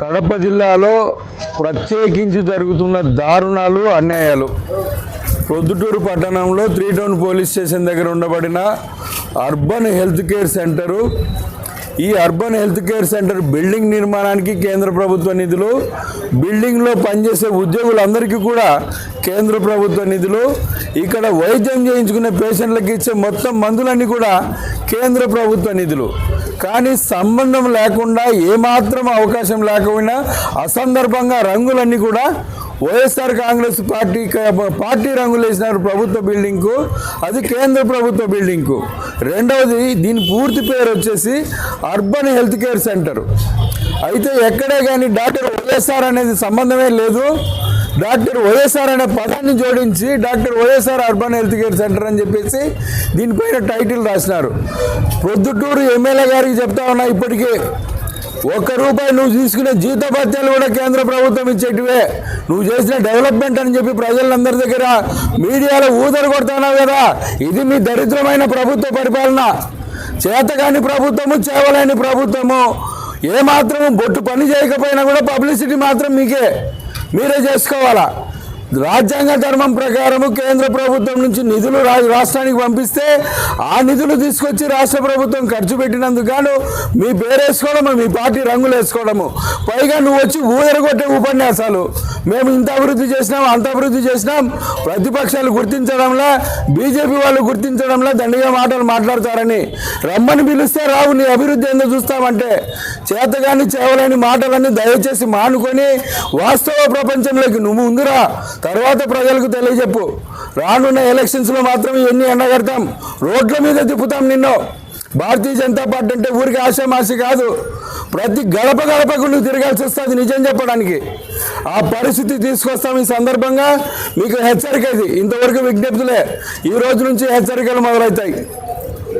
కడప జిల్లాలో ప్రత్యేకించి జరుగుతున్న దారుణాలు అన్యాయాలు. ప్రొద్దుటూరు పట్టణంలో త్రీ టౌన్ పోలీస్ స్టేషన్ దగ్గర ఉండబడిన అర్బన్ హెల్త్ కేర్ సెంటరు. ఈ urban health care centre building నిర్మాణానికి కేంద్ర ప్రభుత్వ నిధులు బిల్డింగ్లో పనిచేసే ఉద్యోగులందరికీ కూడా కేంద్ర ప్రభుత్వ నిధులు. ఇక్కడ వైద్యం చేయించుకునే పేషెంట్లకు ఇచ్చే మొత్తం మందులన్నీ కూడా కేంద్ర ప్రభుత్వ నిధులు. కానీ సంబంధం లేకుండా ఏమాత్రం అవకాశం లేకపోయినా అసందర్భంగా రంగులన్నీ కూడా వైఎస్ఆర్ కాంగ్రెస్ పార్టీ పార్టీ రంగులు వేసినారు ప్రభుత్వ బిల్డింగ్కు. అది కేంద్ర ప్రభుత్వ బిల్డింగ్కు. రెండవది దీని పూర్తి పేరు వచ్చేసి అర్బన్ హెల్త్ కేర్ సెంటర్. అయితే ఎక్కడే కానీ డాక్టర్ వైఎస్ఆర్ అనేది సంబంధమే లేదు. డాక్టర్ వైఎస్ఆర్ అనే పదాన్ని జోడించి doctor YSR urban health care centre అని చెప్పేసి దీనిపైన టైటిల్ రాసినారు. ప్రొద్దుటూరు ఎమ్మెల్యే గారికి చెప్తా ఉన్నా ఇప్పటికీ. ఒక్క రూపాయి నువ్వు తీసుకునే జీతభత్యాలు కూడా కేంద్ర ప్రభుత్వం ఇచ్చేటివే. నువ్వు చేసిన డెవలప్మెంట్ అని చెప్పి ప్రజలందరి దగ్గర మీడియాలో ఊదరు కొడతానావు కదా. ఇది మీ దరిద్రమైన ప్రభుత్వ పరిపాలన. చేతగాని ప్రభుత్వము చేవలేని ప్రభుత్వము. ఏమాత్రము బొట్టు పని చేయకపోయినా కూడా పబ్లిసిటీ మాత్రం మీకే. మీరే చేసుకోవాలా? రాజ్యాంగ ధర్మం ప్రకారము కేంద్ర ప్రభుత్వం నుంచి నిధులు రా- రాష్ట్రానికి పంపిస్తే ఆ నిధులు తీసుకొచ్చి రాష్ట్ర ప్రభుత్వం ఖర్చు పెట్టినందుకు గాను మీ పేరేసుకోవడము మీ పార్టీ రంగులు వేసుకోవడము పైగా నువ్వు వచ్చి ఊదరగొట్టే ఉపన్యాసాలు. మేము ఇంత అభివృద్ధి చేసినాం అంత అభివృద్ధి చేసినాం. ప్రతిపక్షాలు గుర్తించడంలా బీజేపీ వాళ్ళు గుర్తించడంలా దండిగా మాటలు మాట్లాడతారని. రమ్మని పిలిస్తే రావు నీ అభివృద్ధి ఏందో చూస్తామంటే చేతగాని చేవలేని మాటలన్నీ దయచేసి మానుకొని వాస్తవ ప్రపంచంలోకి నువ్వు ముందురా తర్వాత ప్రజలకు తెలియజెప్పు. రానున్న ఎలక్షన్స్లో మాత్రం ఇవన్నీ ఎండగడతాం. రోడ్ల మీద తిప్పుతాం నిన్ను. భారతీయ జనతా పార్టీ అంటే ఊరికి ఆశామాసి కాదు. ప్రతి గడప గడపకు నువ్వు తిరగాల్సి వస్తుంది నిజం చెప్పడానికి. ఆ పరిస్థితి తీసుకొస్తాం ఈ సందర్భంగా. మీకు హెచ్చరిక ఇది. ఇంతవరకు విజ్ఞప్తులే. ఈ రోజు నుంచి హెచ్చరికలు మొదలవుతాయి.